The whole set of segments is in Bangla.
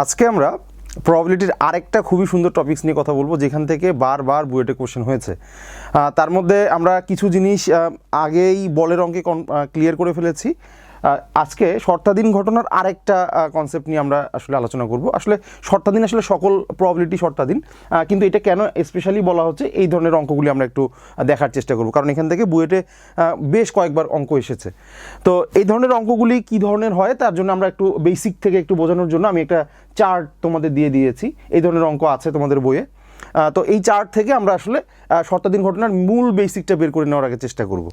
আজকে আমরা প্রবাবিলিটির আরেকটা খুবই সুন্দর টপিক্স নিয়ে কথা বলব, যেখান থেকে বারবার বুয়েটে কোশ্চেন হয়েছে। তার মধ্যে আমরা কিছু জিনিস আগেই বলের অঙ্কে ক্লিয়ার করে ফেলেছি। আজকে শর্তাধীন ঘটনার আরেকটা কনসেপ্ট নিয়ে আমরা আসলে আলোচনা করব। আসলে শর্তাধীন আসলে সকল প্রবাবিলিটি শর্তাধীন কিন্তু এটা কেন স্পেশালি বলা হচ্ছে এই ধরনের অঙ্কগুলি আমরা একটু দেখার চেষ্টা করব। কারণ এখান থেকে বুয়েটে বেশ কয়েকবার অঙ্ক এসেছে। তো এই ধরনের অঙ্কগুলি কি ধরনের হয় তার জন্য আমরা একটু বেসিক থেকে একটু বোঝানোর জন্য আমি একটা চার্ট তোমাদের দিয়ে দিয়েছি। এই ধরনের অঙ্ক আছে তোমাদের বইয়ে। তো এই চার্ট থেকে আমরা আসলে শর্তাধীন ঘটনার মূল বেসিকটা বের করে নেওয়ার আগে চেষ্টা করব।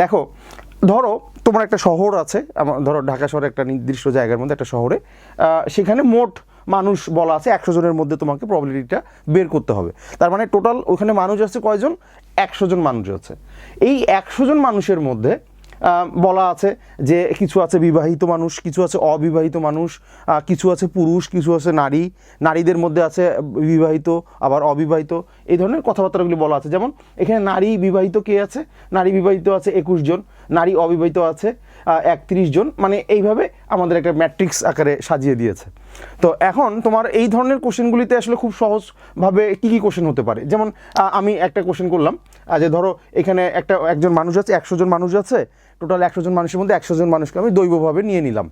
দেখো, ধরো তোমার একটা শহর আছে আমার ধরো ঢাকা শহরে একটা নির্দিষ্ট জায়গার মধ্যে একটা শহরে সেখানে মোট মানুষ বলা আছে একশো জনের মধ্যে তোমাকে প্রবলিটিটা বের করতে হবে। তার মানে টোটাল ওখানে মানুষ আছে কয়জন? একশো জন মানুষ আছে। এই একশো জন মানুষের মধ্যে বলা আছে যে কিছু আছে বিবাহিত মানুষ, কিছু আছে অবিবাহিত মানুষ কিছু আছে পুরুষ, কিছু আছে নারী, নারীদের মধ্যে আছে বিবাহিত, আবার অবিবাহিত, এই ধরনের কথাবার্তাগুলি বলা আছে। যেমন এখানে নারী বিবাহিত কে আছে? নারী বিবাহিত আছে একুশ জন। নারী অবিবাহিত আছে একত্রিশ জন। মানে এইভাবে আমাদের একটা ম্যাট্রিক্স আকারে সাজিয়ে দিয়েছে। তো এখন তোমার এই ধরনের কোশ্চেনগুলিতে আসলে খুব সহজভাবে কী কী কোশ্চেন হতে পারে? যেমন আমি একটা কোশ্চেন করলাম যে ধরো এখানে একটা, একজন মানুষ আছে, একশো জন মানুষ আছে টোটাল একশো জন মানুষের মধ্যে একশো জন মানুষকে আমি দৈবভাবে নিয়ে নিলাম।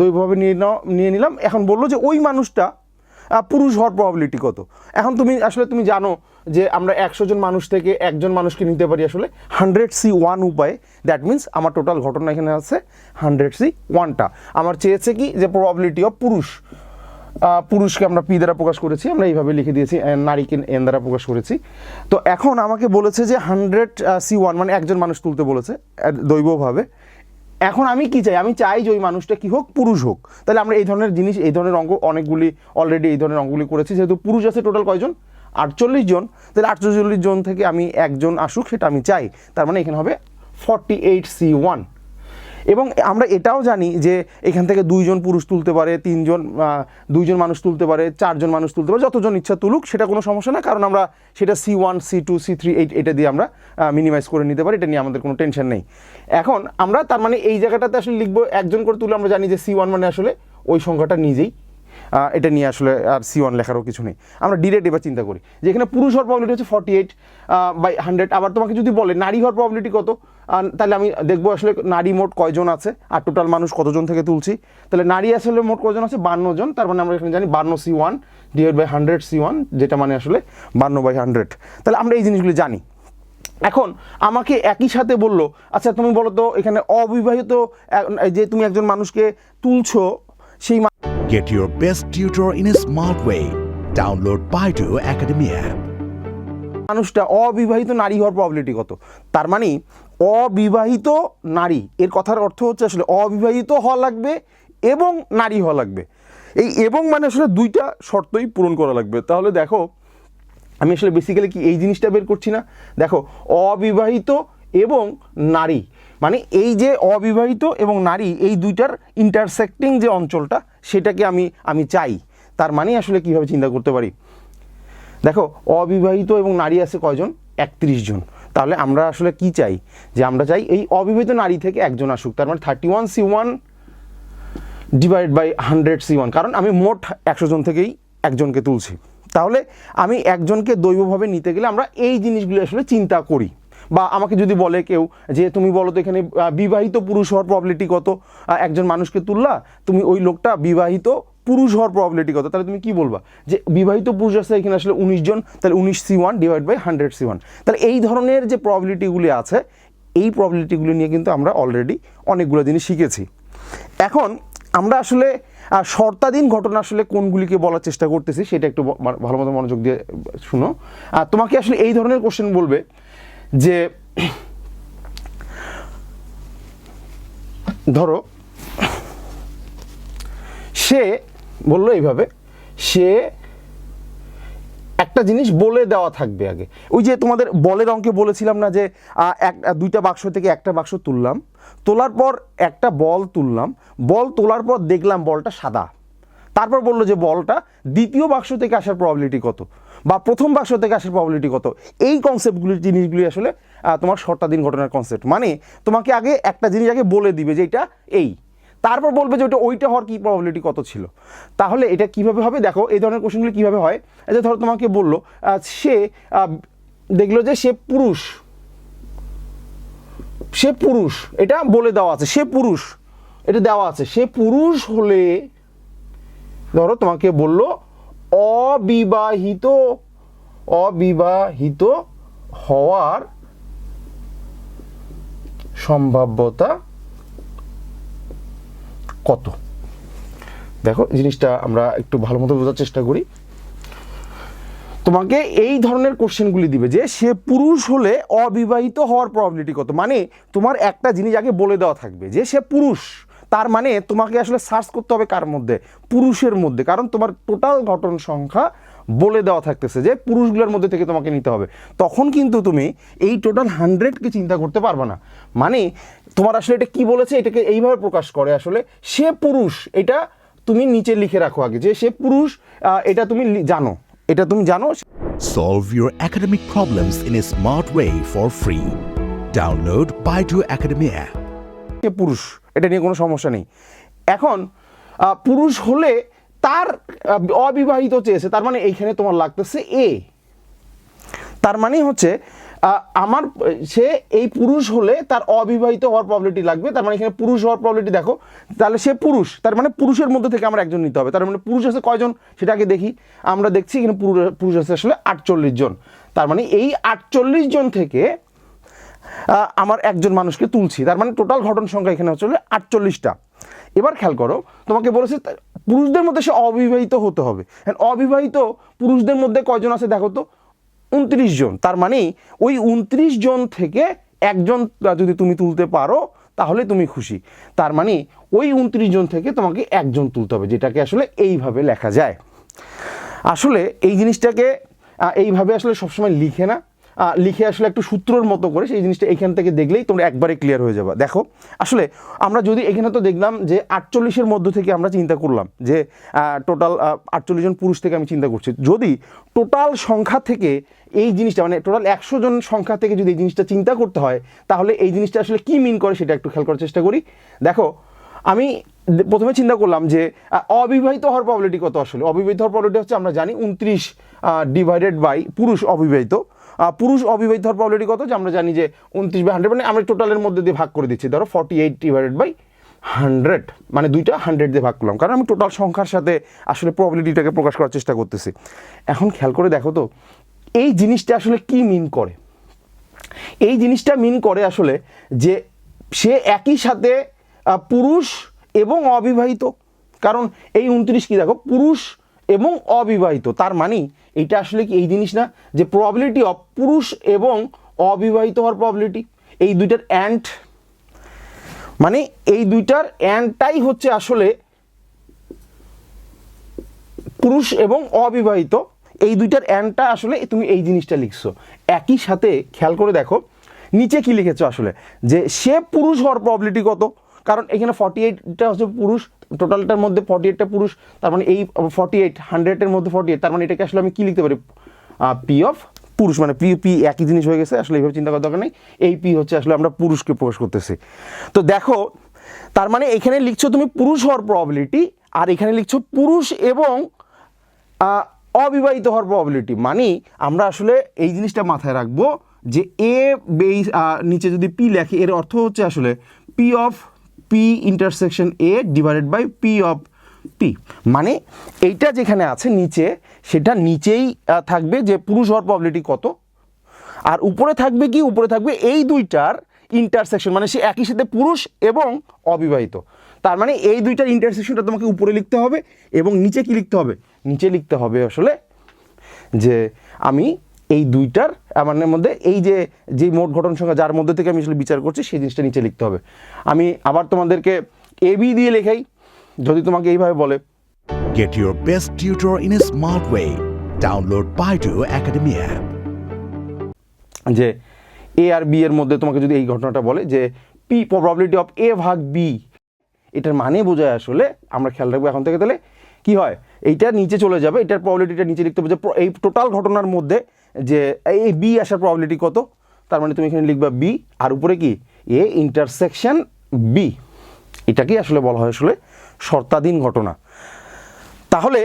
দৈবভাবে নিয়ে নিয়ে নিলাম। এখন বলল যে ওই মানুষটা পুরুষ হওয়ার প্রবাবিলিটি কত? এখন তুমি, আসলে তুমি জানো যে আমরা একশো জন মানুষ থেকে একজন মানুষকে নিতে পারি আসলে। হান্ড্রেড সি ওয়ান উপায়ে দ্যাট মিন্স আমার টোটাল ঘটনা এখানে আছে হান্ড্রেড সি ওয়ানটা আমার চেয়েছে কি যে প্রবাবিলিটি অফ পুরুষ পুরুষকে আমরা পি দ্বারা প্রকাশ করেছি, আমরা এইভাবে লিখে দিয়েছি নারীকে এন দ্বারা প্রকাশ করেছি। তো এখন আমাকে বলেছে যে হান্ড্রেড সি ওয়ান মানে একজন মানুষ তুলতে বলেছে দৈবভাবে। এখন আমি কি চাই? আমি চাই যে ওই মানুষটা কি হোক, পুরুষ হোক। তাহলে আমরা এই ধরনের জিনিস, এই ধরনের অঙ্ক অনেকগুলি অলরেডি এই ধরনের অঙ্কগুলি করেছি, যেহেতু পুরুষ আছে টোটাল কয়জন? আটচল্লিশ জন, তাহলে আটচল্লিশ জন থেকে আমি একজন আসুক, সেটা আমি চাই। তার মানে এখানে হবে ফর্টি এইট সি ওয়ান এবং আমরা এটাও জানি যে এখান থেকে দুইজন পুরুষ তুলতে পারে, তিনজন দুইজন মানুষ তুলতে পারে, চারজন মানুষ তুলতে পারে, যতজন ইচ্ছা তুলুক, সেটা কোনো সমস্যা না, কারণ আমরা সেটা C one C two C three eight এটা দিয়ে আমরা মিনিমাইজ করে নিতে পারি, এটা নিয়ে আমাদের কোনো টেনশন নেই। এখন আমরা তার মানে এই জায়গাটাতে আসলে লিখব, একজন করে তুলে আমরা জানি যে সি ওয়ান মানে আসলে ওই সংখ্যাটা নিজেই এটা নিয়ে আসলে আর সি ওয়ান লেখারও কিছু নেই। আমরা ডিরেক্ট এবার চিন্তা করি। যে এখানে পুরুষ হওয়ার প্রবলিটি হচ্ছে ফর্টি এইট বাই হান্ড্রেড আবার তোমাকে যদি বলে নারী হওয়ার প্রবলিটি কত? তাহলে আমি দেখব আসলে নারী মোট কয়জন আছে? আর টোটাল মানুষ কতজন থেকে তুলছি? তাহলে নারী আসলে মোট কয়জন আছে? বান্ন জন। তার মানে আমরা এখানে জানি বান্ন C one divide by hundred C one যেটা মানে আসলে বান্ন বাই হান্ড্রেড তাহলে আমরা এই জিনিসগুলি জানি। এখন আমাকে একই সাথে বলল আচ্ছা তুমি বলো তো, এখানে অবিবাহিত যে তুমি একজন মানুষকে তুলছো, সেই Get your best tutor in a smart way. Download Baidu Academy app. মানুষটা অবিবাহিত নারী হওয়ার প্রবলিটি কত? তার মানে অবিবাহিত নারী, এর কথার অর্থ হচ্ছে আসলে অবিবাহিত হওয়া লাগবে এবং নারী হওয়া লাগবে। এই এবং মানে আসলে দুইটা শর্তই পূরণ করা লাগবে। তাহলে দেখো, আমি আসলে বেসিক্যালি কি এই জিনিসটা বের করছি না? দেখো, অবিবাহিত এবং নারী। মানে এই যে অবিবাহিত এবং নারী এই দুইটার ইন্টারসেক্টিং যে অঞ্চলটা, সেটাকে আমি আমি চাই। তার মানে আসলে কীভাবে চিন্তা করতে পারি? দেখো, অবিবাহিত এবং নারী আছে কয়জন? একত্রিশ জন। তাহলে আমরা আসলে কি চাই? যে আমরা চাই এই অবিবাহিত নারী থেকে একজন আসুক। তার মানে thirty one C one divide by hundred C one কারণ আমি মোট একশো জন থেকেই একজনকে তুলছি। তাহলে আমি একজনকে দৈবভাবে নিতে গেলে আমরা এই জিনিসগুলো আসলে চিন্তা করি। বা আমাকে যদি বলে কেউ যে তুমি বলো তো এখানে বিবাহিত পুরুষ হওয়ার প্রবলিটি কত? একজন মানুষকে তুললা, তুমি ওই লোকটা বিবাহিত পুরুষ হওয়ার প্রবলিটি কত? তাহলে তুমি কি বলবা? যে বিবাহিত পুরুষ আছে, এখানে আসলে উনিশ জন, তাহলে উনিশ C one divide by hundred C one. তাহলে এই ধরনের যে প্রবলিটিগুলি আছে, এই প্রবলিটিগুলি নিয়ে কিন্তু আমরা অলরেডি অনেকগুলো জিনিস শিখেছি। এখন আমরা আসলে শর্তাধীন ঘটনা আসলে কোনগুলিকে বলার চেষ্টা করতেছি, সেটা একটু ভালো মতো মনোযোগ দিয়ে শুনো। তোমাকে আসলে এই ধরনের কোশ্চেন বলবে যে, ধরো, সে বলল এইভাবে, সে একটা জিনিস বলে দেওয়া থাকবে আগে। ওই যে তোমাদের বলের অঙ্কে বলেছিলাম না যে এক দুইটা বাক্স থেকে একটা বাক্স তুললাম। তোলার পর একটা বল তুললাম। বল তোলার পর দেখলাম বলটা সাদা। তারপর বলল যে বলটা দ্বিতীয় বাক্স থেকে আসার প্রবাবিলিটি কত? বা প্রথম বাক্স থেকে আসার প্রবাবিলিটি কত? এই কনসেপ্টগুলি জিনিসগুলি আসলে তোমার শর্তাধীন ঘটনার কনসেপ্ট মানে তোমাকে আগে একটা জিনিস আগে বলে দিবে যে এটা এই। তারপর বলবে যে ওটা ওইটা হওয়ার কী প্রবাবিলিটি কত ছিল? তাহলে এটা কীভাবে হবে? দেখো, এই ধরনের কোশ্চেনগুলি কীভাবে হয়? যে ধরো তোমাকে বলল সে দেখল যে সে পুরুষ। সে পুরুষ। এটা বলে দেওয়া আছে, সে পুরুষ। এটা দেওয়া আছে, সে পুরুষ হলে, ধরো তোমাকে বলল অবিবাহিত অবিবাহিত হওয়ার সম্ভাব্যতা কত? দেখো জিনিসটা আমরা একটু ভালো মতো বোঝার চেষ্টা করি। তোমাকে এই ধরনের কোশ্চেনগুলি দিবে যে, সে পুরুষ হলে অবিবাহিত হওয়ার প্রবাবিলিটি কত? মানে তোমার একটা জিনিস আগে বলে দেওয়া থাকবে যে, সে পুরুষ। তার মানে তোমাকে আসলে সার্চ করতে হবে কার মধ্যে? পুরুষের মধ্যে। কারণ তোমার টোটাল ঘটন সংখ্যা বলে দেওয়া থাকতেছে যে পুরুষগুলোর মধ্যে থেকে তোমাকে নিতে হবে। তখন কিন্তু তুমি এই টোটাল হান্ড্রেডকে চিন্তা করতে পারবে না। মানে তোমার আসলে এটা কি বলেছে? এটাকে এইভাবে প্রকাশ করে আসলে সে পুরুষ এটা তুমি নিচে লিখে রাখো আগে যে সে পুরুষ এটা তুমি জানো। এটা তুমি জানো Solve your academic problems in a smart way for free. Download Baidu Academy app. সে পুরুষ। এটা নিয়ে কোনো সমস্যা নেই। এখন পুরুষ হলে তার অবিবাহিত চেয়েছে, তার মানে এইখানে তোমার লাগতেছে এ তার মানে হচ্ছে আমার, সে এই পুরুষ হলে তার অবিবাহিত হওয়ার প্রবলিটি লাগবে, তার মানে এখানে পুরুষ হওয়ার প্রবলিটি দেখো, তাহলে সে পুরুষ, তার মানে পুরুষের মধ্যে থেকে আমার একজন নিতে হবে, তার মানে পুরুষ আছে কয়জন সেটাকে দেখি, আমরা দেখছি এখানে পুরুষ পুরুষ আছে আসলে আটচল্লিশ জন, তার মানে এই আটচল্লিশ জন থেকে আমার একজন মানুষকে তুলছি। তার মানে টোটাল ঘটন সংখ্যা এখানে হচ্ছে আটচল্লিশটা। এবার খেয়াল করো, তোমাকে বলেছে পুরুষদের মধ্যে সে অবিবাহিত হতে হবে। অবিবাহিত পুরুষদের মধ্যে কয়জন আছে দেখো তো? উনত্রিশ জন। তার মানে ওই উনত্রিশ জন থেকে একজন যদি তুমি তুলতে পারো, তাহলে তুমি খুশি। তার মানে ওই উনত্রিশ জন থেকে তোমাকে একজন তুলতে হবে, যেটাকে আসলে এইভাবে লেখা যায়। আসলে এই জিনিসটাকে এইভাবে আসলে সবসময় লিখে না। লিখে আসলে একটু সূত্রর মতো করে সেই জিনিসটা এখান থেকে দেখলেই তোমরা একবারে ক্লিয়ার হয়ে যাবে। দেখো, আসলে আমরা যদি এখানে তো দেখলাম যে আটচল্লিশের মধ্য থেকে আমরা চিন্তা করলাম যে টোটাল আটচল্লিশ জন পুরুষ থেকে আমি চিন্তা করছি। যদি টোটাল সংখ্যা থেকে এই জিনিসটা মানে টোটাল একশো জন সংখ্যা থেকে যদি এই জিনিসটা চিন্তা করতে হয়, তাহলে এই জিনিসটা আসলে কি মিন করে সেটা একটু খেয়াল করার চেষ্টা করি। দেখো, আমি প্রথমে চিন্তা করলাম যে অবিবাহিত হওয়ার প্রবলিটি কত আসলে? অবিবাহিত হওয়ার প্রবলিটি হচ্ছে আমরা জানি উনত্রিশ ডিভাইডেড বাই পুরুষ অবিবাহিত। পুরুষ অবিবাহিত হওয়ার প্রবলিটি কত? যে আমরা জানি যে উনত্রিশ বাই হান্ড্রেড মানে আমরা টোটালের মধ্যে দিয়ে ভাগ করে দিচ্ছি। ধরো forty eight divided by hundred মানে দুইটা হান্ড্রেড দিয়ে ভাগ করলাম। কারণ আমি টোটাল সংখ্যার সাথে আসলে প্রবলিটিটাকে প্রকাশ করার চেষ্টা করতেছি। এখন খেয়াল করে দেখো তো, এই জিনিসটা আসলে কি মিন করে? এই জিনিসটা মিন করে আসলে যে সে একই সাথে পুরুষ এবং অবিবাহিত। কারণ এই উনত্রিশ কি দেখো? পুরুষ এবং অবিবাহিত। তার মানে এটা আসলে কি এই জিনিস না? যে প্রবাবিলিটি অফ পুরুষ এবং অবিবাহিত হওয়ার প্রবাবিলিটি এই দুইটার অ্যান্ড মানে এই দুইটার অ্যান্ডটাই হচ্ছে আসলে পুরুষ এবং অবিবাহিত। এই দুইটার অ্যানটা আসলে তুমি এই জিনিসটা লিখছো। একই সাথে খেয়াল করে দেখো, নিচে কি লিখেছো আসলে? যে সে পুরুষ হওয়ার প্রবলিটি কত? কারণ এখানে ফর্টি এইটটা হচ্ছে পুরুষ টোটালটার মধ্যে ফর্টি এইটটা পুরুষ, তার মানে এই ফর্টি এইট হান্ড্রেডের মধ্যে ফর্টি এইট তার মানে এটাকে আসলে আমি কী লিখতে পারি? পি অফ পুরুষ মানে পি পি একই জিনিস হয়ে গেছে, আসলে এইভাবে চিন্তা করার দরকার নেই। এই পি হচ্ছে আসলে আমরা পুরুষকে প্রকাশ করতেছি। তো দেখো, তার মানে এখানে লিখছো তুমি পুরুষ হওয়ার প্রবাবিলিটি আর এখানে লিখছো পুরুষ এবং অবিবাহিত হওয়ার প্রবাবিলিটি মানে আমরা আসলে এই জিনিসটা মাথায় রাখব যে এ বেস নিচে যদি পি লেখে, এর অর্থ হচ্ছে আসলে P of P intersection A divided by P of P মানে এইটা যেখানে আছে নিচে, সেটা নিচেই থাকবে যে পুরুষ হওয়ার প্রবাবিলিটি কত? আর উপরে থাকবে কি? উপরে থাকবে এই দুইটার ইন্টারসেকশন মানে সে একই সাথে পুরুষ এবং অবিবাহিত। তার মানে এই দুইটার ইন্টারসেকশনটা তোমাকে উপরে লিখতে হবে এবং নিচে কি লিখতে হবে? নিচে লিখতে হবে আসলে যে আমি এই দুইটার আমার মধ্যে এই যে যে মোট ঘটন সংখ্যা যার মধ্যে থেকে আমি আসলে বিচার করছি সেই জিনিসটা নিচে লিখতে হবে। আমি আবার তোমাদেরকে এ বি দিয়ে লেখাই যদি তোমাকে এইভাবে বলে। Get your best tutor in a smart way. Download Baidu Academy app যে এ আর বি এর মধ্যে তোমাকে যদি এই ঘটনাটা বলে যে পি প্রবাবিলিটি অফ এ ভাগ বি এটার মানে বোঝায় আসলে আমরা খেয়াল রাখব এখন থেকে তাহলে কি হয়? এইটা নিচে চলে যাবে এটার প্রবাবিলিটিটা নিচে লিখতে হবে যে এই টোটাল ঘটনার মধ্যে যে এই বি আসার প্রবাবিলিটি কত? তার মানে তুমি এখানে লিখবা বি আর উপরে কি? এ ইন্টারসেকশন বি এটাকেই আসলে বলা হয় আসলে শর্তাধীন ঘটনা। তাহলে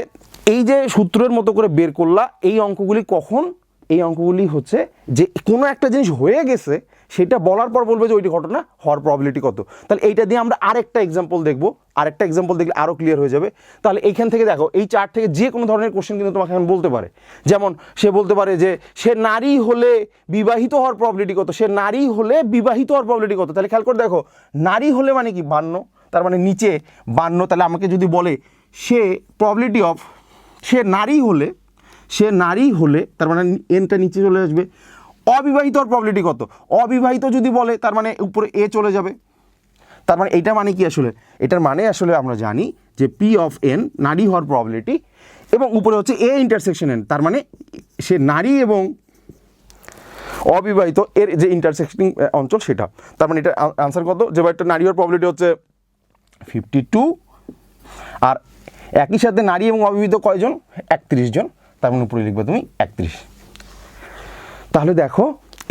এই যে সূত্রের মতো করে বের করলা, এই অঙ্কগুলি কখন এই অঙ্কগুলি হচ্ছে যে কোনো একটা জিনিস হয়ে গেছে, সেটা বলার পর বলবে যে ওইটি ঘটনা, হওয়ার প্রবাবিলিটি কত? তাহলে এইটা দিয়ে আমরা আরেকটা এক্সাম্পল দেখব, আরেকটা এক্সাম্পল দেখলে আরও ক্লিয়ার হয়ে যাবে। তাহলে এইখান থেকে দেখো, এই চার্ট থেকে যে কোনো ধরনের কোশ্চেন কিন্তু তোমাকে এখন বলতে পারে। যেমন, সে বলতে পারে যে, সে নারী হলে বিবাহিত হওয়ার প্রবাবিলিটি কত? সে নারী হলে বিবাহিত হওয়ার প্রবাবিলিটি কত? তাহলে খেয়াল করে দেখো, নারী হলে মানে কি? বান্ন। তার মানে নিচে বান্ন। তাহলে আমাকে যদি বলে, সে প্রবাবিলিটি অফ সে নারী হলে সে নারী হলে, তার মানে এনটা নিচে চলে আসবে। অবিবাহিত হওয়ার প্রবাবিলিটি কত? অবিবাহিত যদি বলে, তার মানে উপরে এ চলে যাবে। তার মানে এইটা মানে কি আসলে? এটার মানে আসলে আমরা জানি যে পি অফ এন নারী হওয়ার প্রবাবিলিটি এবং উপরে হচ্ছে এ ইন্টারসেকশন এন তার মানে সে নারী এবং অবিবাহিত এর যে ইন্টারসেকশনিং অঞ্চল সেটা। তার মানে এটা আনসার কত? যে বা একটা নারী হওয়ার প্রবাবিলিটি হচ্ছে ফিফটি টু আর একই সাথে নারী এবং অবিবাহিত কয়জন? একত্রিশ জন। তার মানে উপরে লিখবে তুমি একত্রিশ। তাহলে দেখো,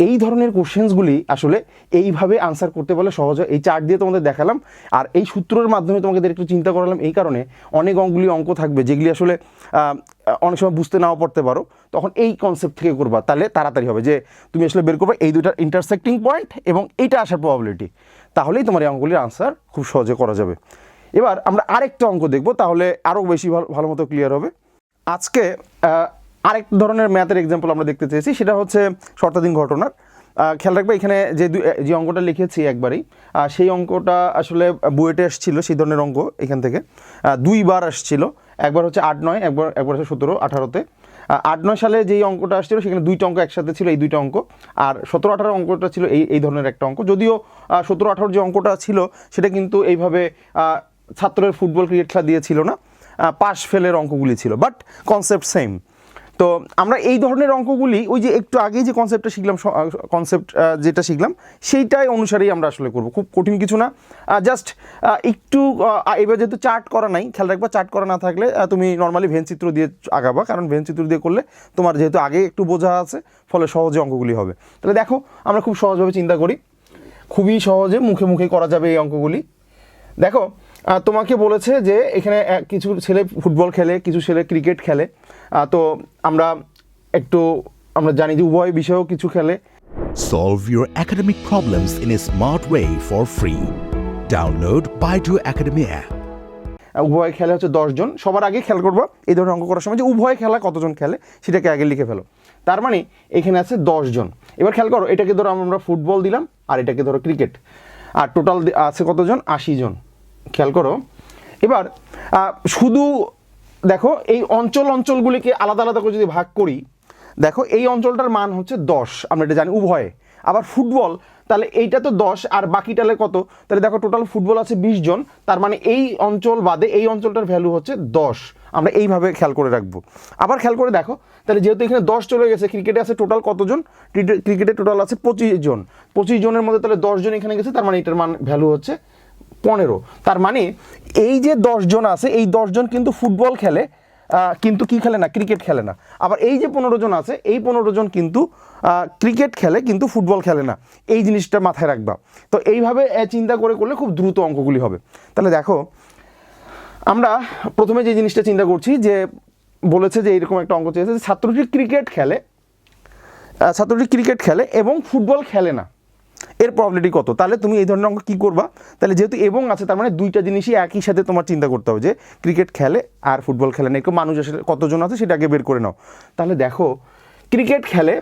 এই ধরনের কোশ্চেন্সগুলি আসলে এইভাবে আনসার করতে পারলে সহজ হয়। এই চার্ট দিয়ে তোমাদের দেখালাম, আর এই সূত্রের মাধ্যমে তোমাকে একটু চিন্তা করালাম। এই কারণে অনেক অঙ্কগুলি অঙ্ক থাকবে যেগুলি আসলে অনেক সময় বুঝতে নাও পড়তে পারো। তখন এই কনসেপ্ট থেকে করবা, তাহলে তাড়াতাড়ি হবে যে তুমি আসলে বের করবে এই দুটার ইন্টারসেক্টিং পয়েন্ট এবং এইটা আসার প্রবাবিলিটি তাহলেই তোমার এই অঙ্কগুলির আনসার খুব সহজে করা যাবে। এবার আমরা আরেকটা অঙ্ক দেখব, তাহলে আরও বেশি ভালো ভালো মতো ক্লিয়ার হবে। আজকে আরেক ধরনের ম্যাথের এক্সাম্পল আমরা দেখতে চেয়েছি, সেটা হচ্ছে শর্তাধীন ঘটনার। খেয়াল রাখবে, এখানে যে যে অঙ্কটা লিখেছি একবারই সেই অঙ্কটা আসলে বুয়েটে এসেছিল, সেই ধরনের অঙ্ক এখান থেকে। দুইবার আসছিল একবার হচ্ছে আট নয়, একবার একবার হচ্ছে সতেরো, আঠারোতে। আট নয় সালে যেই অঙ্কটা আসছিল, সেখানে দুইটা অঙ্ক একসাথে ছিল, এই দুইটা অঙ্ক। আর সতেরো, আঠারো অঙ্কটা ছিল, এই এই ধরনের একটা অঙ্ক। যদিও সতেরো, আঠারো যে অঙ্কটা ছিল, সেটা কিন্তু এইভাবে ছাত্রের ফুটবল ক্রিকেট খেলা দিয়েছিল না। পাশ ফেলের অঙ্কগুলি ছিল বাট কনসেপ্ট সেম তো আমরা এই ধরনের অঙ্কগুলি, ওই যে একটু আগেই যে কনসেপ্টটা শিখলাম কনসেপ্ট যেটা শিখলাম, সেইটাই অনুসারেই আমরা আসলে করব, খুব কঠিন কিছু না। জাস্ট একটু এবার যেহেতু চার্ট করা নাই, খেয়াল রাখবা চার্ট করা না থাকলে তুমি নর্মালি ভেন চিত্র দিয়ে আগাবা, কারণ ভেন চিত্র দিয়ে করলে তোমার যেহেতু আগে একটু বোঝা আছে, ফলে সহজে অঙ্কগুলি হবে। তাহলে দেখো, আমরা খুব সহজভাবে চিন্তা করি, খুবই সহজে মুখে মুখে করা যাবে এই অঙ্কগুলি। দেখো তোমাকে বলেছে যে এখানে কিছু ছেলে ফুটবল খেলে কিছু ছেলে ক্রিকেট খেলে। তো আমরা একটু আমরা জানি যে উভয় বিষয়েও কিছু খেলে। Solve your academic problems in a smart way for free. Download Baidu Academy app. উভয় খেলে হচ্ছে দশজন সবার আগে খেয়াল করব এই ধরনের অঙ্ক করার সময় যে উভয় খেলা কতজন খেলে সেটাকে আগে লিখে ফেলো। তার মানে এখানে আছে দশজন এবার খেয়াল করো এটাকে ধরো আমরা ফুটবল দিলাম আর এটাকে ধরো ক্রিকেট। আর টোটাল আছে কতজন? আশি জন। খেয়াল করো। এবার শুধু দেখো, এই অঞ্চল অঞ্চলগুলিকে আলাদা আলাদা করে যদি ভাগ করি, দেখো এই অঞ্চলটার মান হচ্ছে দশ, আমরা এটা জানি উভয়ে। আবার ফুটবল, তাহলে এইটা তো দশ, আর বাকি বাকিটালে কত? তাহলে দেখো টোটাল ফুটবল আছে বিশ জন, তার মানে এই অঞ্চল বাদে এই অঞ্চলটার ভ্যালু হচ্ছে দশ। আমরা এইভাবে খেয়াল করে রাখব। আবার খেয়াল করে দেখো, তাহলে যেহেতু এখানে দশ চলে গেছে, ক্রিকেটে আছে টোটাল কতজন? ক্রিকেটে টোটাল আছে পঁচিশ জন। পঁচিশ জনের মধ্যে তাহলে দশজন এখানে গেছে, তার মানে এটার মান ভ্যালু হচ্ছে পনেরো। তার মানে এই যে জন আছে, এই জন কিন্তু ফুটবল খেলে কিন্তু কি খেলে না? ক্রিকেট খেলে না। আবার এই যে পনেরো জন আছে, এই পনেরো জন কিন্তু ক্রিকেট খেলে, কিন্তু ফুটবল খেলে না। এই জিনিসটা মাথায় রাখবা। তো এইভাবে চিন্তা করে করলে খুব দ্রুত অঙ্কগুলি হবে। তাহলে দেখো, আমরা প্রথমে যে জিনিসটা চিন্তা করছি, যে বলেছে যে এরকম একটা অঙ্ক চেয়েছে ছাত্রটি ক্রিকেট খেলে ছাত্রটি ক্রিকেট খেলে এবং ফুটবল খেলে না। এর প্রবলিটি কত? তাহলে তুমি এই ধরনের অঙ্ক কী করবা? তাহলে যেহেতু এবং আছে, তার মানে দুইটা জিনিসই একই সাথে তোমার চিন্তা করতে হবে যে ক্রিকেট খেলে আর ফুটবল খেলে না। এরকম মানুষ আসলে কতজন আছে সেটাকে বের করে নাও। তাহলে দেখো ক্রিকেট খেলে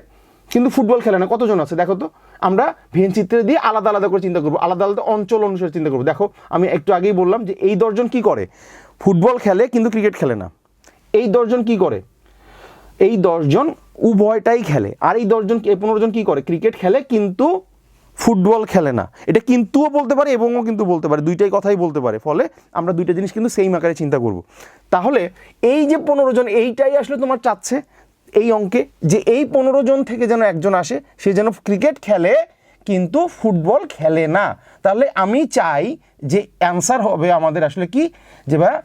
কিন্তু ফুটবল খেলে না, কতজন আছে দেখো তো? আমরা ভেন চিত্রে দিয়ে আলাদা আলাদা করে চিন্তা করব, আলাদা আলাদা অঞ্চল অনুসারে চিন্তা করব। দেখো, আমি একটু আগেই বললাম যে এই দশজন কি করে? ফুটবল খেলে কিন্তু ক্রিকেট খেলে না। এই দশজন কি করে? এই দশজন উভয়টাই খেলে। আর এই দশজন এই পনেরো জন কী করে? ক্রিকেট খেলে কিন্তু ফুটবল খেলে না। এটা কিন্তুও বলতে পারে এবংও কিন্তু বলতে পারে। দুইটাই কথাই বলতে পারে। ফলে আমরা দুইটা জিনিস কিন্তু সেম আকারে চিন্তা করব। তাহলে এই যে পনেরো জন, এইটাই আসলে তোমার চাচ্ছে এই অঙ্কে যে এই পনেরো জন থেকে যেন একজন আসে, সে যেন ক্রিকেট খেলে কিন্তু ফুটবল খেলে না। তাহলে আমি চাই যে অ্যান্সার হবে আমাদের আসলে কি? যে ভাই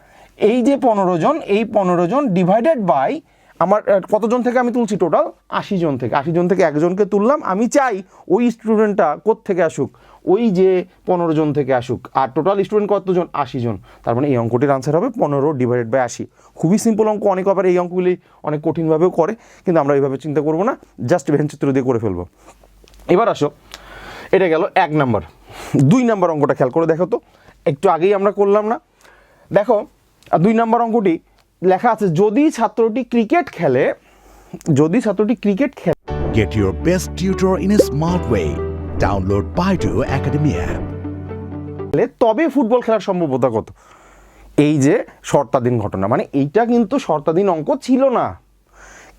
এই যে পনেরো জন, এই পনেরো জন ডিভাইডেড বাই আমার কতজন থেকে আমি তুলছি টোটাল আশি জন থেকে। আশি জন থেকে একজনকে তুললাম। আমি চাই ওই স্টুডেন্টটা থেকে আসুক? ওই যে পনেরো জন থেকে আসুক। আর টোটাল স্টুডেন্ট কতজন? আশি জন। তার মানে এই অঙ্কটির আনসার হবে পনেরো ডিভাইডেড বাই আশি। খুবই সিম্পল অঙ্ক। অনেক আবার এই অঙ্কগুলি অনেক কঠিনভাবেও করে, কিন্তু আমরা এইভাবে চিন্তা করব না। জাস্ট ভেনচিত্র দিয়ে করে ফেলব। এবার আসো। এটা গেল এক নাম্বার দুই নাম্বার অঙ্কটা খেয়াল করে দেখো তো। একটু আগেই আমরা করলাম না। দেখো দুই নাম্বার অঙ্কটি লেখা আছে যদি ছাত্রটি ক্রিকেট খেলে যদি ছাত্রটি ক্রিকেট খেলে Get your best tutor in a smart way. Download Baidu Academy app. তবে ফুটবল খেলার সম্ভাব্যতা কত? এই যে শর্তাধীন ঘটনা মানে এইটা কিন্তু শর্তাধীন অঙ্ক ছিল না।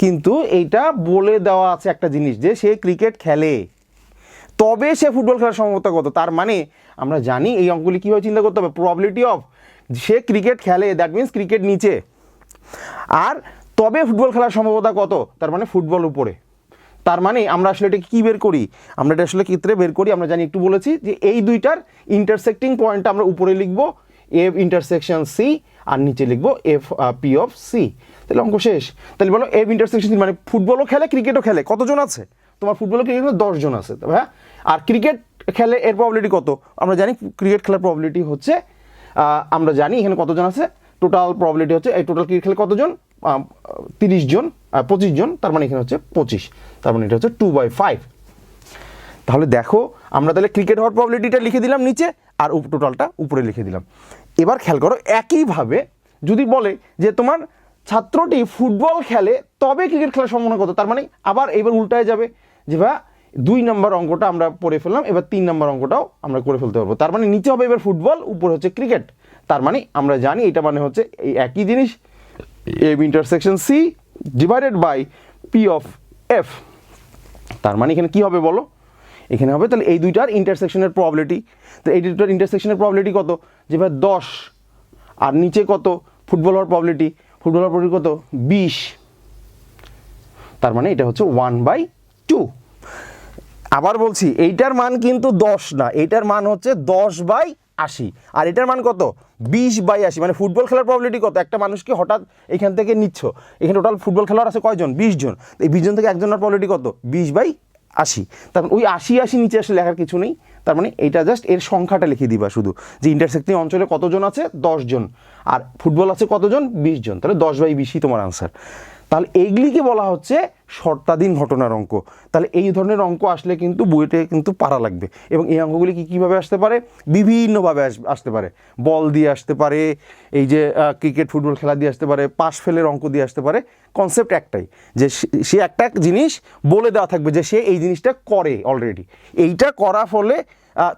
কিন্তু এইটা বলে দেওয়া আছে একটা জিনিস যে সে ক্রিকেট খেলে। তবে সে ফুটবল খেলার সম্ভাবতা কত? তার মানে আমরা জানি এই অঙ্কগুলি কীভাবে চিন্তা করতে হবে। প্রবাবিলিটি অফ সে ক্রিকেট খেলে দ্যাট মিন্স ক্রিকেট নিচে। আর তবে ফুটবল খেলার সম্ভাবতা কত? তার মানে ফুটবল উপরে। তার মানে আমরা আসলে এটা কি বের করি? আমরা এটা আসলে ক্ষেত্রে বের করি। আমরা জানি একটু বলেছি যে এই দুইটার ইন্টারসেক্টিং পয়েন্টটা আমরা উপরে লিখব এফ ইন্টারসেকশন সি আর নিচে লিখব এফ পি অফ সি তাহলে অঙ্ক শেষ। তাহলে বলো এফ ইন্টারসেকশন সি মানে ফুটবলও খেলে ক্রিকেটও খেলে। কতজন আছে? তোমার ফুটবলও ক্রিকেট দশজন আছে হ্যাঁ? আর ক্রিকেট খেলে এর প্রবলিটি কত? আমরা জানি ক্রিকেট খেলার প্রবলিটি হচ্ছে আমরা জানি এখানে কতজন আছে? টোটাল প্রবলিটি হচ্ছে, এই টোটাল ক্রিকেট খেলে কতজন? তিরিশ জন পঁচিশ জন, তার মানে এখানে হচ্ছে পঁচিশ। তার মানে এটা হচ্ছে টু বাই ফাইভ তাহলে দেখো, আমরা তাহলে ক্রিকেট হওয়ার প্রবলিটিটা লিখে দিলাম নিচে, আর টোটালটা উপরে লিখে দিলাম। এবার খেয়াল করো, একইভাবে যদি বলে যে তোমার ছাত্রটি ফুটবল খেলে, তবে ক্রিকেট খেলার সম্ভাবনা কত? তার মানে আবার এবার উল্টায় যাবে, যে ভাই, দুই নম্বর অঙ্কটা আমরা পড়ে ফেললাম, এবার তিন নম্বর অঙ্কটাও আমরা করে ফেলতে পারব। তার মানে নিচে হবে এবার ফুটবল, উপরে হচ্ছে ক্রিকেট তার মানে আমরা জানি এটা মানে হচ্ছে এই একই জিনিস M intersection C divided by P of F তার মানে এখানে কি হবে বলো? এখানে হবে তাহলে এই দুইটার ইন্টারসেকশনের প্রবলিটি তো এই দুইটার ইন্টারসেকশনের প্রবলিটি কত? যে ভাই দশ। আর নিচে কত? ফুটবল হওয়ার প্রবলিটি ফুটবল হওয়ার প্রবলিটি কত? বিশ। তার মানে এটা হচ্ছে ওয়ান বাই টু আবার বলছি, এইটার মান কিন্তু দশ না। এইটার মান হচ্ছে দশ বাই আশি। আর এটার মান কত? বিশ বাই আশি। মানে ফুটবল খেলার প্রবলিটি কত? একটা মানুষকে হঠাৎ এখান থেকে নিচ্ছ। এখানে টোটাল ফুটবল খেলার আছে কয়জন? বিশ জন। এই বিশ জন থেকে একজনের প্রবলিটি কত? বিশ বাই আশি। তার মানে ওই আশি আশি নিচে আসলে লেখার কিছু নেই। তার মানে এটা জাস্ট এর সংখ্যাটা লিখে দিবা শুধু। যে ইন্টারসেক্টিং অঞ্চলে কতজন আছে? দশ জন। আর ফুটবল আছে কতজন? বিশ জন। তাহলে দশ বাই বিশই তোমার আনসার তাহলে এইগুলিকে বলা হচ্ছে শর্তাধীন ঘটনার অঙ্ক। তাহলে এই ধরনের অঙ্ক আসলে কিন্তু বইতে কিন্তু পারা লাগবে। এবং এই অঙ্কগুলি কী কীভাবে আসতে পারে? বিভিন্নভাবে আস- আসতে পারে। বল দিয়ে আসতে পারে, এই যে ক্রিকেট, ফুটবল খেলা দিয়ে আসতে পারে, পাশ ফেলের অঙ্ক দিয়ে আসতে পারে। কনসেপ্ট একটাই, যে সে একটা জিনিস বলে দেওয়া থাকবে যে সে এই জিনিসটা করে অলরেডি এইটা করা ফলে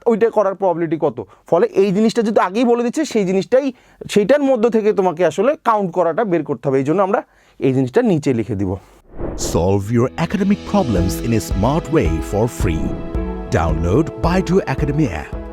ওইটা করার প্রবাবিলিটি কত? ফলে এই জিনিসটা যদি আগেই বলে দিচ্ছে, সেই জিনিসটাই, সেইটার মধ্য থেকে তোমাকে আসলে কাউন্ট করাটা বের করতে হবে। এই জন্য আমরা এই জিনিসটা নিচে লিখে দিব। Solve your academic problems in a smart way for free. Download Baidu Academy app.